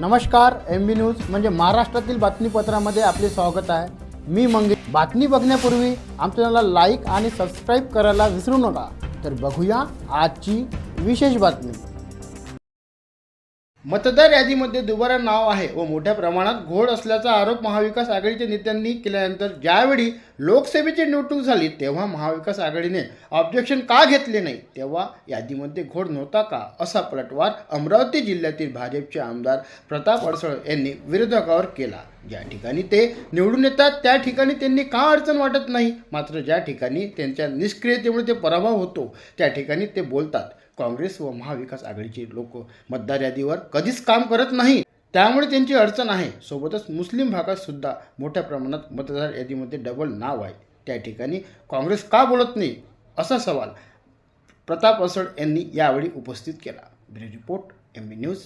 नमस्कार M B news म्हणजे महाराष्ट्रातील बातमीपत्रामध्ये आपले स्वागत आहे. मी मंगे बातमी बघण्यापूर्वी आमच्या चॅनलला लाईक आणि सबस्क्राईब करायला विसरू नका. तर बघूया आजची विशेष बातमी. मतदार यादीमध्ये दुबारा नाव आहे व मोठ्या प्रमाणात घोळ असल्याचा आरोप महाविकास आघाडीच्या नेत्यांनी केल्यानंतर ज्यावेळी लोकसभेची निवडणूक झाली तेव्हा महाविकास आघाडीने ऑब्जेक्शन का घेतले नाही? तेव्हा यादीमध्ये घोळ नव्हता का? असा पलटवार अमरावती जिल्ह्यातील भाजपचे आमदार प्रताप अडसळ यांनी विरोधकावर केला. ज्या ठिकाणी ते निवडून येतात त्या ठिकाणी त्यांनी का अडचण वाटत नाही? मात्र ज्या ठिकाणी त्यांच्या निष्क्रियतेमुळे ते पराभव होतो त्या ठिकाणी ते बोलतात काँग्रेस व महाविकास आघाडीचे लोक मतदार यादीवर कधीच काम करत नाही. त्यामुळे त्यांची अडचण आहे. सोबतच मुस्लिम भागात सुद्धा मोठ्या प्रमाणात मतदार यादीमध्ये डबल नाव आहे. त्या ठिकाणी काँग्रेस का बोलत नाही? असा सवाल प्रताप असड यांनी यावेळी उपस्थित केला. Brij report M B news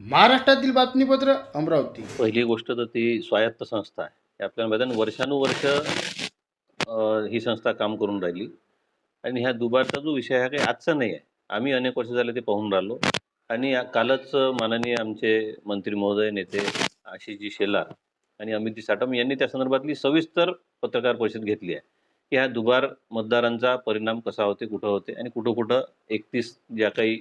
महाराष्ट्रातील बातमीपत्र अमरावती. पहिली गोष्ट तर ती स्वायत्त संस्था आहे. हे आपल्याला माहिती आहे वर्षानुवर्ष ही संस्था काम करून राहिली. आणि ह्या दुबारचा जो विषय हा काही आजचा नाही आहे. आम्ही अनेक वर्ष झाले ते पाहून राहिलो. आणि या- कालच माननीय आमचे मंत्री महोदय नेते आशिषजी शेलार आणि अमितजी साटम यांनी त्या संदर्भातली सविस्तर पत्रकार परिषद घेतली आहे. की ह्या दुबार मतदारांचा परिणाम कसा होते कुठं होते आणि कुठं कुठं एकतीस ज्या काही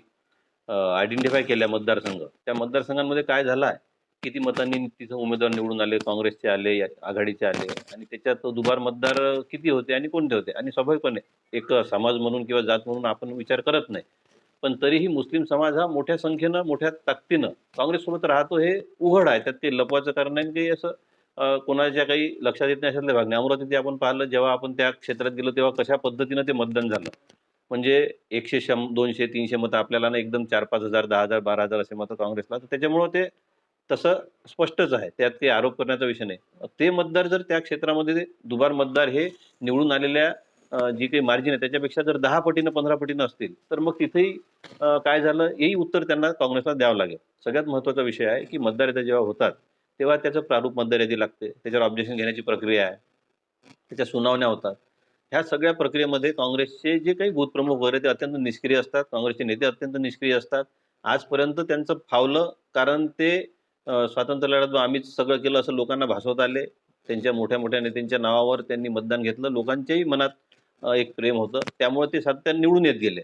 आयडेंटिफाय केल्या मतदारसंघ त्या मतदारसंघांमध्ये काय झालं आहे? किती मतांनी तिथं उमेदवार निवडून आले काँग्रेसचे आले या- आघाडीचे आले आणि त्याच्यात दुबार मतदार किती होते आणि कोणते होते आणि स्वाभाविकपणे एक समाज म्हणून किंवा जात म्हणून आपण विचार करत नाही. पण तरीही मुस्लिम समाज हा मोठ्या संख्येनं मोठ्या ताकदीनं काँग्रेससोबत राहतो हे उघड आहे. त्यात ते लपवायचं कारण नाही की असं कोणाच्या काही लक्षात येत नाही अशातले भाग नाही. अमरावती आपण पाहिलं जेव्हा आपण त्या क्षेत्रात गेलो तेव्हा कशा पद्धतीनं ते मतदान झालं? म्हणजे एकशे शं दोनशे तीनशे मतं आपल्याला ना एकदम चार पाच हजार दहा हजार बारा हजार असे मतं काँग्रेसला. तर त्याच्यामुळं ते तसं स्पष्टच आहे. त्यात काही आरोप करण्याचा विषय नाही. ते मतदार जर त्या क्षेत्रामध्ये दुबार मतदार हे निवडून आलेल्या जी काही मार्जिन आहे त्याच्यापेक्षा जर दहा पटीनं पंधरा पटीनं असतील तर मग तिथेही काय झालं हेही उत्तर त्यांना काँग्रेसला द्यावं लागेल. सगळ्यात महत्त्वाचा विषय आहे की मतदार येत्या जेव्हा होतात तेव्हा त्याचं प्रारूप मतदार यादी लागते. त्याच्यावर ऑब्जेक्शन घेण्याची प्रक्रिया आहे. त्याच्या सुनावण्या होतात. ह्या सगळ्या प्रक्रियेमध्ये काँग्रेसचे जे काही बूथप्रमुख वगैरे ते अत्यंत निष्क्रिय असतात. काँग्रेसचे नेते अत्यंत निष्क्रिय असतात. आजपर्यंत त्यांचं फावलं कारण ते स्वातंत्र्य लढ्यात आम्हीच सगळं केलं असं लोकांना भासवत आले. त्यांच्या मोठ्या मोठ्या नेत्यांच्या नावावर त्यांनी मतदान घेतलं. लोकांच्याही मनात एक प्रेम होतं. त्यामुळे ते सातत्याने निवडून येत गेले.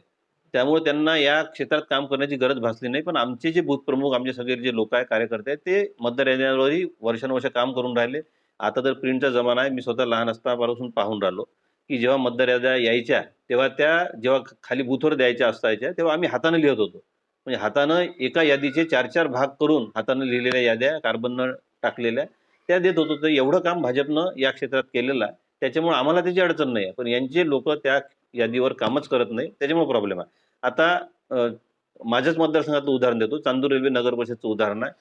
त्यामुळे त्यांना या क्षेत्रात काम करण्याची गरज भासली नाही. पण आमचे जे बूथप्रमुख आमचे सगळे जे लोक आहे कार्यकर्ते आहेत ते मतदार यादीवरही वर्षानुवर्ष काम करून राहिले. आता तर प्रिंटचा जमाना आहे. मी स्वतः लहान असतापासून पाहून राहिलो की जेव्हा मतदार याद्या यायच्या तेव्हा त्या जेव्हा खाली बूथवर द्यायच्या असायच्या तेव्हा आम्ही हाताने लिहित होतो. म्हणजे हातानं एका यादीचे चार चार भाग करून हातानं लिहिलेल्या याद्या कार्बननं टाकलेल्या त्या देत होतो. तर एवढं काम भाजपनं या क्षेत्रात केलेलं आहे. त्याच्यामुळे आम्हाला त्याची अडचण नाही आहे. पण यांचे लोक त्या यादीवर कामच करत नाही त्याच्यामुळे प्रॉब्लेम आहे. आता माझ्याच मतदारसंघातलं उदाहरण देतो. चांदूर रेल्वे नगर परिषदचं उदाहरण आहे.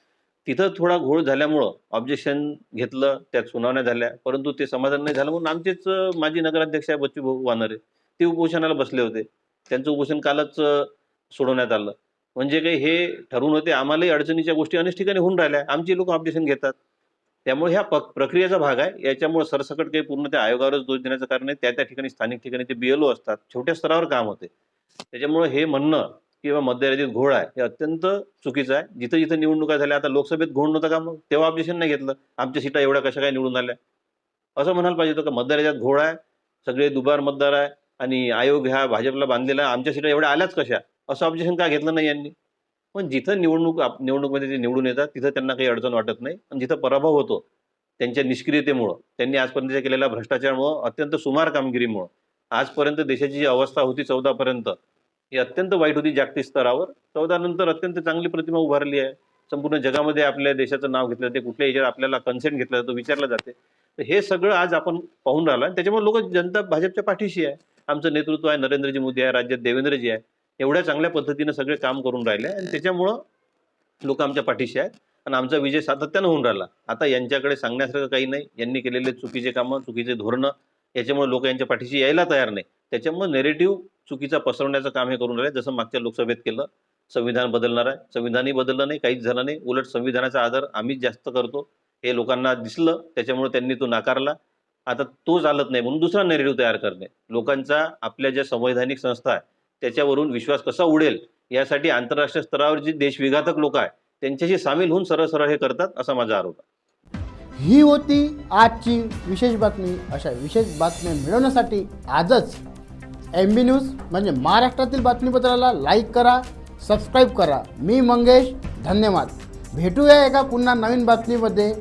तिथं थोडा घोळ झाल्यामुळं ऑब्जेक्शन घेतलं त्यात सुनावण्या झाल्या. परंतु ते समाधान नाही झालं म्हणून आमचेच माजी नगराध्यक्ष आहे बच्चू भाऊ वानरे. ते उपोषणाला बसले होते. त्यांचं उपोषण कालच सोडवण्यात आलं. म्हणजे काही हे ठरवून होते आम्हालाही अडचणीच्या गोष्टी अनेक ठिकाणी होऊन राहिल्या. आमची लोक ऑब्जेक्शन घेतात. त्यामुळे ह्या पक प्रक्रियेचा भाग आहे. याच्यामुळे सरसकट काही पूर्ण त्या आयोगावरच दोष देण्याचं कारण आहे. त्या त्या ठिकाणी स्थानिक ठिकाणी ते बीएलओ असतात. छोट्या स्तरावर काम होते. त्याच्यामुळे हे म्हणणं किंवा मध्य घोळ आहे हे अत्यंत चुकीचं आहे. जिथं जिथं निवडणुका झाल्या आता लोकसभेत घोळ नव्हता का मग? तेव्हा ऑब्जेक्शन नाही घेतलं. आमच्या सीटा एवढ्या कशा काय निवडून आल्या? असं म्हणायला पाहिजे होतं का? मतदार घोळ आहे. सगळे दुबार मतदार आहे. आणि आयोग ह्या भाजपला बांधलेला आहे. आमच्या सीटा एवढ्या आल्याच कशा? असं ऑब्जेक्शन का घेतलं नाही यांनी? पण जिथं निवडणूक आप- निवडणूकमध्ये ते निवडून येतात तिथं त्यांना काही अडचण वाटत नाही. आणि जिथं पराभव होतो त्यांच्या निष्क्रियतेमुळं त्यांनी आजपर्यंत केलेल्या भ्रष्टाचारामुळं अत्यंत सुमार कामगिरीमुळं आजपर्यंत देशाची जी अवस्था होती चौदापर्यंत ही अत्यंत वाईट होती जागतिक स्तरावर. चौदा नंतर अत्यंत चांगली प्रतिमा उभारली आहे. संपूर्ण जगामध्ये आपल्या देशाचं नाव घेतलं जाते. कुठल्या याच्यात आपल्याला कन्सेंट घेतलं जातो विचारलं जाते. तर हे सगळं आज आपण पाहून राहिलं. आणि त्याच्यामुळे लोक जनता भाजपच्या पाठीशी आहे. आमचं नेतृत्व आहे नरेंद्रजी मोदी आहे राज्यात देवेंद्रजी आहे. एवढ्या चांगल्या पद्धतीनं सगळे काम करून राहिले आणि त्याच्यामुळं लोक आमच्या पाठीशी आहेत. आणि आमचा विजय सातत्यानं होऊन राहिला. आता यांच्याकडे सांगण्यासारखं काही नाही. यांनी केलेले चुकीचे कामं चुकीचे धोरणं याच्यामुळे लोक यांच्या पाठीशी यायला तयार नाही. त्याच्यामुळे नेरेटिव्ह चुकीचा पसरवण्याचं काम हे करून राहिले. जसं मागच्या लोकसभेत केलं संविधान बदलणार आहे. संविधानही बदललं नाही. काहीच झालं नाही. उलट संविधानाचा आदर आम्हीच जास्त करतो. हे लोकांना दिसलं. त्याच्यामुळे त्यांनी तो नाकारला. आता तो चालत नाही म्हणून दुसरा नेरेटिव्ह तयार करणे. लोकांचा आपल्या ज्या संवैधानिक संस्था आहे त्याच्यावरून विश्वास कसा उडेल? यासाठी आंतरराष्ट्रीय स्तरावर जी देशविघातक लोक आहे त्यांच्याशी सामील होऊन सरळ सरळ हे करतात असा माझा आरोप आहे. ही होती आजची विशेष बातमी. अशा विशेष बातम्या मिळवण्यासाठी आजच एम बी न्यूज म्हणजे महाराष्ट्रातील बातमीपत्राला लाईक करा सबस्क्राईब करा. मी मंगेश धन्यवाद. भेटूया एका पुन्हा नवीन बातमीमध्ये.